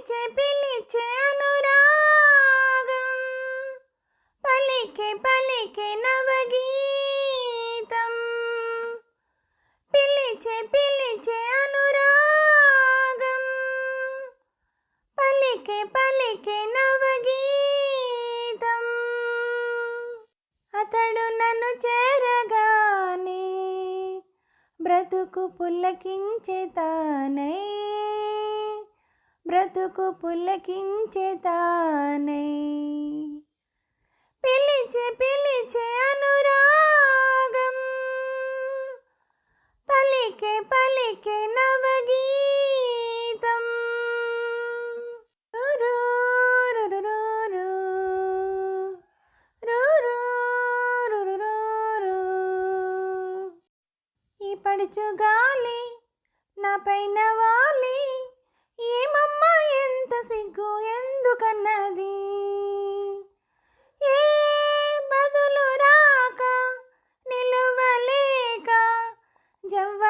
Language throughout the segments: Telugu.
పిలిచే పిలిచే అనురాగం పలికే పలికే నవగీతం పిలిచే పిలిచే అనురాగం పలికే పలికే నవగీతం అతడు నన్ను చేరగానే బ్రతుకు పుల్లకించే తానై బ్రతుకు పుల్లకించే తానే. పిలిచే పిలిచే అనురాగం. పలికే పలికే నవగీతం. రు రు రు రు. రు ఈ పడుచు గాలి నా పైన వాలి. Don't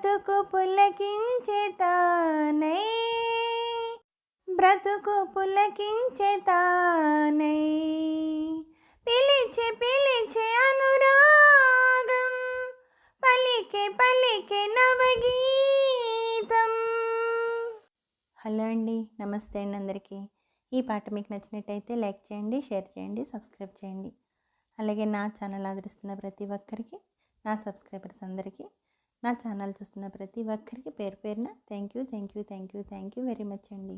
బ్రతుకు పులకించే తానై బ్రతుకు పులకించే తానై పిలిచే పిలిచే అనురాగం. పలికే పలికే నవగీతం. హలో అండి నమస్తే అండి అందరికీ. ఈ పాట మీకు నచ్చినట్టయితే లైక్ చేయండి షేర్ చేయండి సబ్స్క్రైబ్ చేయండి. అలాగే నా ఛానల్ ఆదరిస్తున్న ప్రతి ఒక్కరికి నా సబ్స్క్రైబర్స్ అందరికీ నా ఛానల్ చూస్తున్న ప్రతి ఒక్కరికి పేరు పేరున thank you thank you thank you thank you very much అండి.